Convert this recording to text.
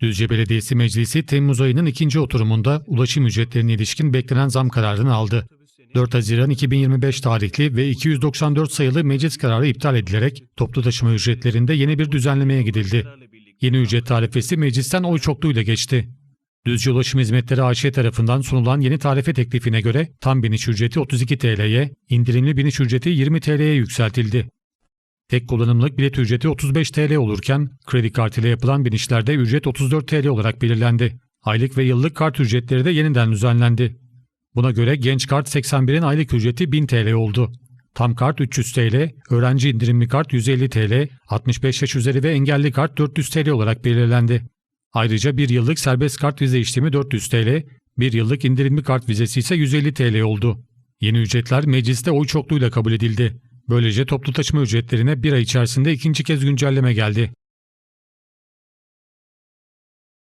Düzce Belediyesi Meclisi Temmuz ayının ikinci oturumunda ulaşım ücretlerine ilişkin beklenen zam kararını aldı. 4 Haziran 2025 tarihli ve 294 sayılı meclis kararı iptal edilerek toplu taşıma ücretlerinde yeni bir düzenlemeye gidildi. Yeni ücret tarifesi meclisten oy çokluğuyla geçti. Düzce Ulaşım Hizmetleri AŞ tarafından sunulan yeni tarife teklifine göre tam biniş ücreti 32 TL'ye, indirimli biniş ücreti 20 TL'ye yükseltildi. Tek kullanımlık bilet ücreti 35 TL olurken kredi kartıyla yapılan binişlerde ücret 34 TL olarak belirlendi. Aylık ve yıllık kart ücretleri de yeniden düzenlendi. Buna göre genç kart 81'in aylık ücreti 1000 TL oldu. Tam kart 300 TL, öğrenci indirimli kart 150 TL, 65 yaş üzeri ve engelli kart 400 TL olarak belirlendi. Ayrıca bir yıllık serbest kart vize işlemi 400 TL, bir yıllık indirimli kart vizesi ise 150 TL oldu. Yeni ücretler mecliste oy çokluğuyla kabul edildi. Böylece toplu taşıma ücretlerine bir ay içerisinde ikinci kez güncelleme geldi.